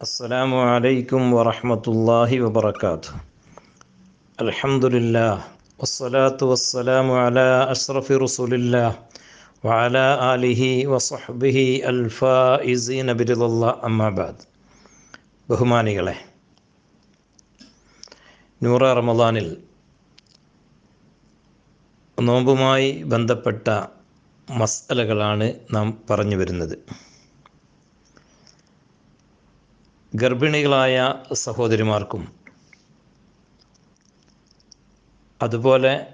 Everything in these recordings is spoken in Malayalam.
السلام عليكم ورحمة الله وبركاته الحمد لله والصلاة والسلام على أشرف رسول الله وعلى آله وصحبه الفائزين برضا الله أما بعد ബഹുമാനികളെ നൂറ റമദാനിൽ നോമ്പുമായി ബന്ധപ്പെട്ട മസലകളാണ് നാം പറഞ്ഞു വരുന്നത് ഗർഭിണികളായ സഹോദരിമാർക്കും അതുപോലെ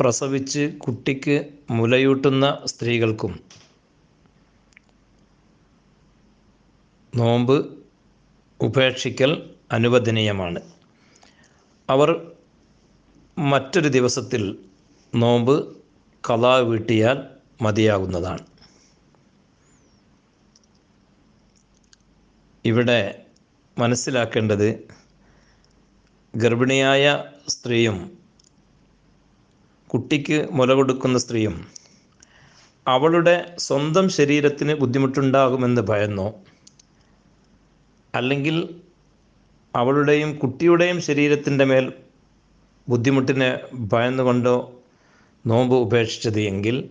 പ്രസവിച്ച് കുട്ടിക്ക് മുലയൂട്ടുന്ന സ്ത്രീകൾക്കും നോമ്പ് ഉപേക്ഷിക്കൽ അനുവദനീയമാണ്. അവർ മറ്റൊരു ദിവസത്തിൽ നോമ്പ് കലാ വീട്ടിയാൽ മതിയാകുന്നതാണ്. ഇവിടെ മനസ്സിലാക്കേണ്ടത് ഗർഭിണിയായ സ്ത്രീയും കുട്ടിക്ക് മുല കൊടുക്കുന്ന സ്ത്രീയും അവളുടെ സ്വന്തം ശരീരത്തിന് ബുദ്ധിമുട്ടുണ്ടാകുമെന്ന് ഭയന്നോ? അല്ലെങ്കിൽ അവളുടെയും കുട്ടിയുടെയും ശരീരത്തിന്റെ മേൽ ബുദ്ധിമുട്ടിനെ ഭയന്നുകൊണ്ടോ നോമ്പ് ഉപേക്ഷിച്ചത് എങ്കിൽ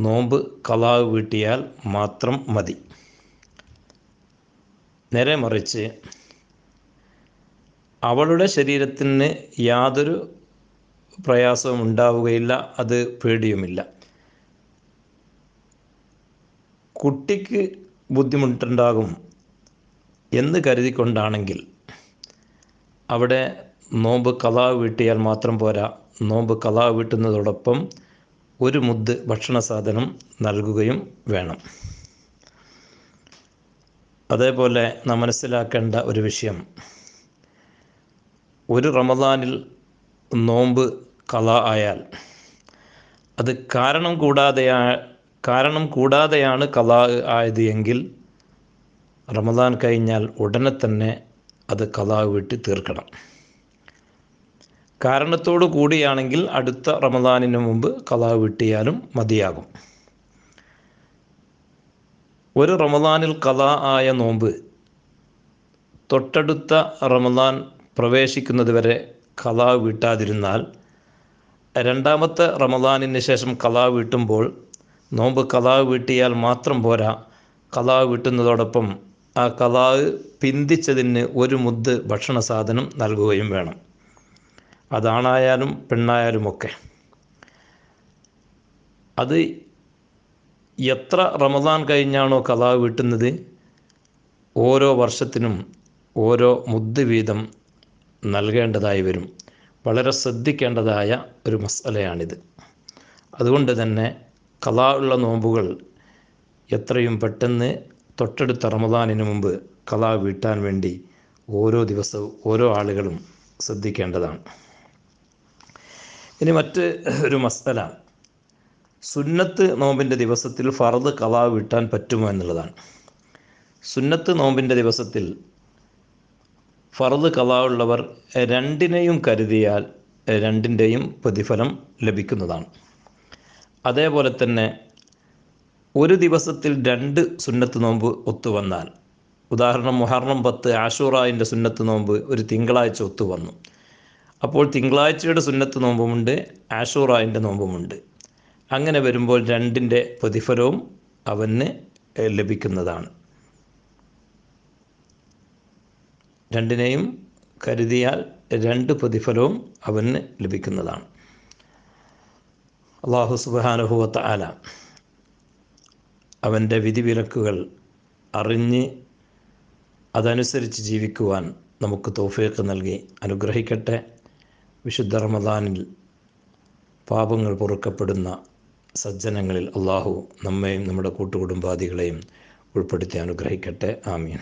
നോമ്പ് കലാവ് വീട്ടിയാൽ മാത്രം മതി. നേരെ മറിച്ച് അവളുടെ ശരീരത്തിന് യാതൊരു പ്രയാസവും ഉണ്ടാവുകയില്ല അത് പേടിയുമില്ല. കുട്ടിക്ക് ബുദ്ധിമുട്ടുണ്ടാകും എന്ന് കരുതിക്കൊണ്ടാണെങ്കിൽ അവിടെ നോമ്പ് കലാവ് വീട്ടിയാൽ മാത്രം പോരാ. നോമ്പ് കലാവ് വീട്ടുന്നതോടൊപ്പം ഒരു മുദ്ദ് ഭക്ഷണ സാധനം നൽകുകയും വേണം. അതേപോലെ നാം മനസ്സിലാക്കേണ്ട ഒരു വിഷയം. ഒരു റമദാനിൽ നോമ്പ് കല ആയാൽ അത് കാരണം കൂടാതെയാ കാരണം കൂടാതെയാണ് കല ആയത് എങ്കിൽ റമദാൻ കഴിഞ്ഞാൽ ഉടനെ തന്നെ അത് കല വീട്ടി തീർക്കണം. കാരണത്തോടു കൂടിയാണെങ്കിൽ അടുത്ത റമദാനിന് മുമ്പ് കല വീട്ടിയാലും മതിയാകും. ഒരു റമദാനിൽ കലാ ആയ നോമ്പ് തൊട്ടടുത്ത റമദാൻ പ്രവേശിക്കുന്നത് വരെ കലാ വീട്ടാതിരുന്നാൽ രണ്ടാമത്തെ റമദാനിന് ശേഷം കലാ വീട്ടുമ്പോൾ നോമ്പ് കലാ വീട്ടിയാൽ മാത്രം പോരാ. കലാ വീട്ടുന്നതോടൊപ്പം ആ കലാ പിന്തിച്ചതിന് ഒരു മുദ്ദ് ഭക്ഷണ സാധനം നൽകുകയും വേണം. അതാണായാലും പെണ്ണായാലുമൊക്കെ. അത് എത്ര റമദാൻ കഴിഞ്ഞാണോ കലാ വീട്ടുന്നത്? ഓരോ വർഷത്തിനും ഓരോ മുദ്ദ് വീതം നൽകേണ്ടതായി വരും. വളരെ ശ്രദ്ധിക്കേണ്ടതായ ഒരു മസലയാണിത് അതുകൊണ്ട് തന്നെ കലാ ഉള്ള നോമ്പുകൾ എത്രയും പെട്ടെന്ന് തൊട്ടടുത്ത റമദാനിന് മുമ്പ് കലാ വീട്ടാൻ വേണ്ടി ഓരോ ദിവസവും ഓരോ ആളുകളും ശ്രദ്ധിക്കേണ്ടതാണ്. ഇനി മറ്റ് ഒരു മസ്തല സുന്നത്ത് നോമ്പിന്റെ ദിവസത്തിൽ ഫറദ് കലാ വിട്ടാൻ പറ്റുമോ എന്നുള്ളതാണ്. സുന്നത്ത് നോമ്പിന്റെ ദിവസത്തിൽ ഫറദ് കലാ ഉള്ളവർ രണ്ടിനെയും കരുതിയാൽ രണ്ടിന്റെയും പ്രതിഫലം ലഭിക്കുന്നതാണ്. അതേപോലെ തന്നെ ഒരു ദിവസത്തിൽ രണ്ട് സുന്നത്ത് നോമ്പ് ഒത്തുവന്നാൽ ഉദാഹരണം മുഹർണം പത്ത് ആഷൂറായിന്റെ സുന്നത്ത് നോമ്പ് ഒരു തിങ്കളാഴ്ച ഒത്തുവന്നു. അപ്പോൾ തിങ്കളാഴ്ചയുടെ സുന്നത്ത് നോമ്പുമുണ്ട് ആഷൂറായിന്റെ നോമ്പുമുണ്ട്. അങ്ങനെ വരുമ്പോൾ രണ്ടിന്റെ പ്രതിഫലവും അവന് ലഭിക്കുന്നതാണ്. രണ്ടിനെയും കരുതിയാൽ രണ്ട് പ്രതിഫലവും അവന് ലഭിക്കുന്നതാണ്. അള്ളാഹു സുബാനുഭവത്ത ആല അവന്റെ വിധിവിലക്കുകൾ അറിഞ്ഞ് അതനുസരിച്ച് ജീവിക്കുവാൻ നമുക്ക് തോഫിയൊക്കെ നൽകി. അനുഗ്രഹിക്കട്ടെ. വിശുദ്ധ റമദാനിൽ പാപങ്ങൾ പൊറുക്കപ്പെടുന്ന സജ്ജനങ്ങളിൽ അള്ളാഹു നമ്മയും നമ്മുടെ കൂട്ടുകുടുംബാദികളെയും ഉൾപ്പെടുത്തി അനുഗ്രഹിക്കട്ടെ. ആമീൻ.